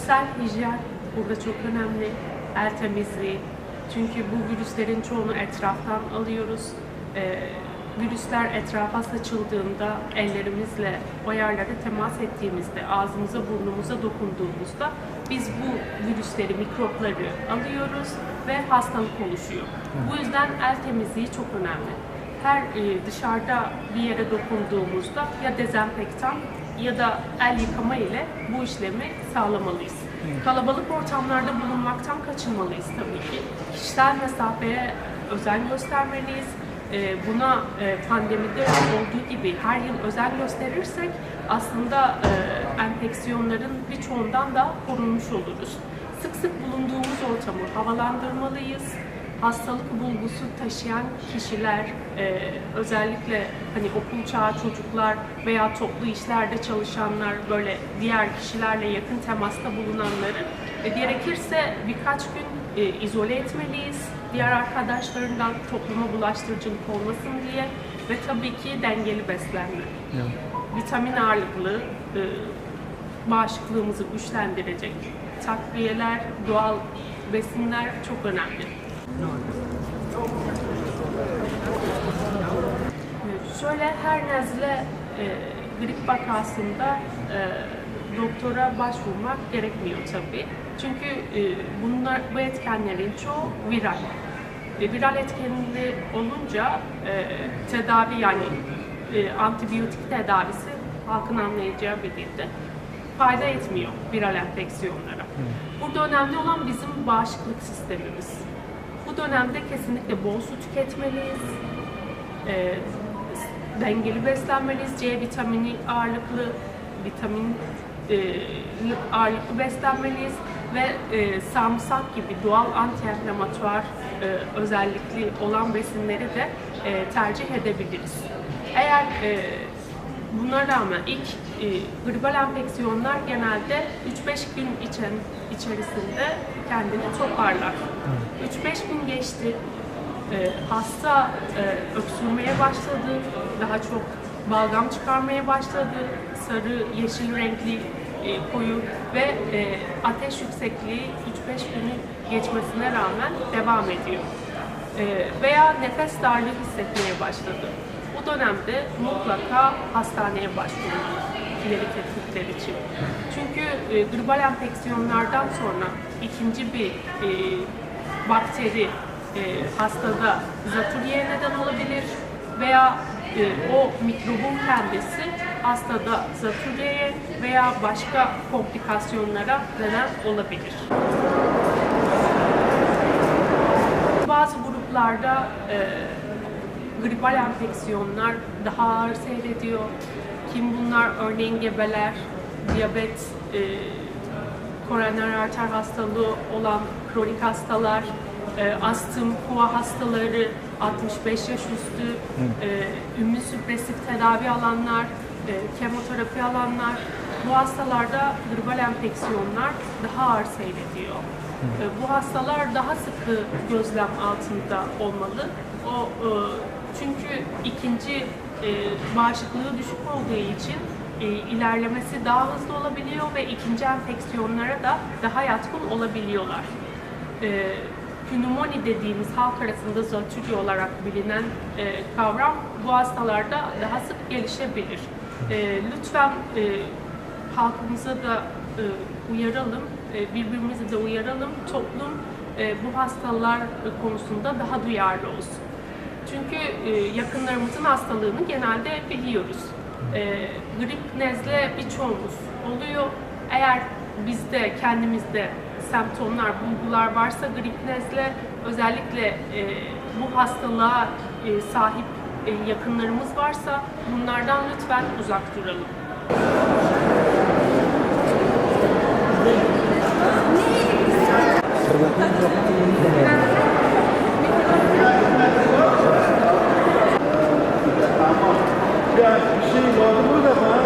Kişisel hijyen burada çok önemli. El temizliği. Çünkü bu virüslerin çoğunu etraftan alıyoruz. Ee, virüsler etrafa saçıldığında ellerimizle o yerlere temas ettiğimizde, ağzımıza burnumuza dokunduğumuzda biz bu virüsleri, mikropları alıyoruz ve hastalık oluşuyor. Bu yüzden el temizliği çok önemli. Her e, dışarıda bir yere dokunduğumuzda ya dezenfektan ya da el yıkama ile bu işlemi sağlamalıyız. Kalabalık ortamlarda bulunmaktan kaçınmalıyız tabii ki. Kişisel mesafeye özen göstermeliyiz. Ee, Buna e, pandemide olduğu gibi her yıl özen gösterirsek aslında e, enfeksiyonların birçoğundan da korunmuş oluruz. Sık sık bulunduğumuz ortamı havalandırmalıyız hastalık bulgusu taşıyan kişiler, e, özellikle hani okul çağı çocuklar veya toplu işlerde çalışanlar, böyle diğer kişilerle yakın temasta bulunanları e, gerekirse birkaç gün e, izole etmeliyiz. Diğer arkadaşlarından topluma bulaştırıcılık olmasın diye ve tabii ki dengeli beslenme. Vitamin ağırlıklı, e, bağışıklığımızı güçlendirecek takviyeler, doğal besinler çok önemli. Şöyle her nezle e, grip vakasında e, doktora başvurmak gerekmiyor tabii. Çünkü e, bunlar bu etkenlerin çoğu viral. E, viral etkenli olunca e, tedavi yani e, antibiyotik tedavisi halkın anlayacağı bir dilde fayda etmiyor viral enfeksiyonlara. Burada önemli olan bizim bağışıklık sistemimiz. Bu dönemde kesinlikle bol su tüketmeliyiz. E, dengeli beslenmeliyiz. C vitamini ağırlıklı, vitamin e, ağırlıklı beslenmeliyiz ve e, sarımsak gibi doğal antiinflamatuar e, özellikli olan besinleri de e, tercih edebiliriz. Eğer e, buna rağmen ilk e, gribal enfeksiyonlar genelde 3-5 gün içen, içerisinde kendini toparlar. 3-5 gün geçti, e, hasta e, öksürmeye başladı, daha çok balgam çıkarmaya başladı, sarı, yeşil renkli e, koyu ve e, ateş yüksekliği 3-5 günü geçmesine rağmen devam ediyor. E, veya nefes darlığı hissetmeye başladı. Bu dönemde mutlaka hastaneye başvurmalı ileri tetkikler için. Çünkü e, gribal enfeksiyonlardan sonra ikinci bir e, bakteri e, hastada zatürreye neden olabilir veya e, o mikrobun kendisi hastada zatürreye veya başka komplikasyonlara neden olabilir. Bazı gruplarda e, gribal enfeksiyonlar daha ağır seyrediyor. Kim bunlar? Örneğin gebeler, diyabet, e, koroner arter hastalığı olan kronik hastalar, e, astım, kova hastaları, 65 yaş üstü, e, ümün süpresif tedavi alanlar, e, kemoterapi alanlar. Bu hastalarda gribal enfeksiyonlar daha ağır seyrediyor. E, bu hastalar daha sıkı gözlem altında olmalı. O e, çünkü ikinci e, bağışıklığı düşük olduğu için e, ilerlemesi daha hızlı olabiliyor ve ikinci enfeksiyonlara da daha yatkın olabiliyorlar. E, pnömoni dediğimiz halk arasında zatürre olarak bilinen e, kavram bu hastalarda daha sık gelişebilir. E, lütfen e, halkımıza da e, uyaralım, e, birbirimizi de uyaralım. Toplum e, bu hastalar konusunda daha duyarlı olsun. Çünkü e, yakınlarımızın hastalığını genelde biliyoruz. E, grip, nezle birçoğumuz oluyor. Eğer bizde kendimizde semptomlar, bulgular varsa grip, nezle özellikle e, bu hastalığa sahip yakınlarımız varsa bunlardan lütfen uzak duralım. Nereye Yani bir şey vardı burada.